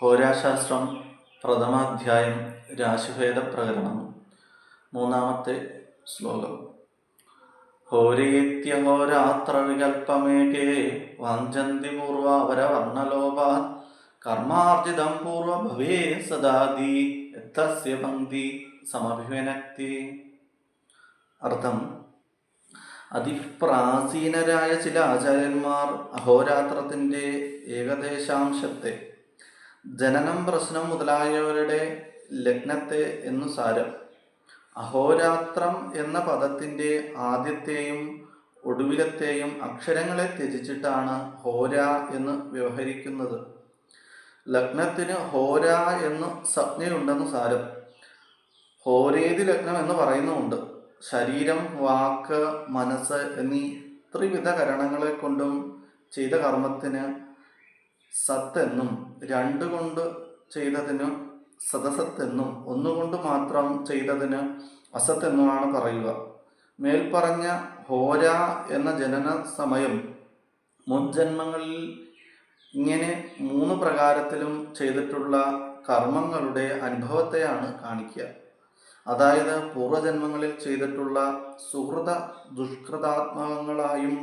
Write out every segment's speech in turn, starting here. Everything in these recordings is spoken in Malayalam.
ഹോരാശാസ്ത്രം പ്രഥമാധ്യായം രാശിഭേദ പ്രകരണം മൂന്നാമത്തെ ശ്ലോകം. ഹോരേത്യഹോരാത്രവികൽപ്പമേകേ വഞ്ചന്തി പൂർവാപരവർണലോപാത് കർമാർജിതം പൂർവഭവേ സദാദി എത്തസ്യ പങ്ക്തി സമഭിവനക്തി. അർത്ഥം അതിപ്രാചീനരായ ചില ആചാര്യന്മാർ അഹോരാത്രത്തിന്റെ ഏകദേശാംശത്തെ ജനനം പ്രശ്നം മുതലായവരുടെ ലഗ്നത്തെ എന്നു സാരം. അഹോരാത്രം എന്ന പദത്തിന്റെ ആദ്യത്തെയും ഒടുവിലത്തെയും അക്ഷരങ്ങളെ ത്യജിച്ചിട്ടാണ് ഹോര എന്ന് വ്യവഹരിക്കുന്നത്. ലഗ്നത്തിന് ഹോര എന്ന് സംജ്ഞയുണ്ടെന്ന് സാരം. ഹോരേതി ലഗ്നം എന്ന് പറയുന്നുമുണ്ട്. ശരീരം വാക്ക് മനസ്സ് എന്നീ ത്രിവിധ കരണങ്ങളെ കൊണ്ടും ചെയ്ത കർമ്മത്തിന് സത്ത് എന്നും രണ്ട് കൊണ്ട് ചെയ്തതിന് സദസത്തെന്നും ഒന്നുകൊണ്ട് മാത്രം ചെയ്തതിന് അസത്ത് എന്നുമാണ് പറയുക. മേൽപ്പറഞ്ഞ ഹോര എന്ന ജനന സമയം മുൻജന്മങ്ങളിൽ ഇങ്ങനെ മൂന്ന് പ്രകാരത്തിലും ചെയ്തിട്ടുള്ള കർമ്മങ്ങളുടെ അനുഭവത്തെയാണ് കാണിക്കുക. അതായത് പൂർവജന്മങ്ങളിൽ ചെയ്തിട്ടുള്ള സുഹൃത ദുഷ്കൃതാത്മകങ്ങളായും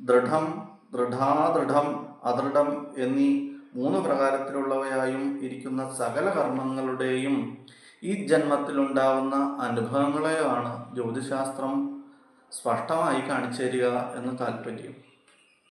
ദൃഢം ദൃഢാദൃഢം അദൃഢം എന്നീ മൂന്ന് പ്രകാരത്തിലുള്ളവയായും ഇരിക്കുന്ന സകല കർമ്മങ്ങളുടെയും ഈ ജന്മത്തിലുണ്ടാവുന്ന അനുഭവങ്ങളെയാണ് ജ്യോതിശാസ്ത്രം സ്പഷ്ടമായി കാണിച്ചു തരിക എന്ന് താല്പര്യം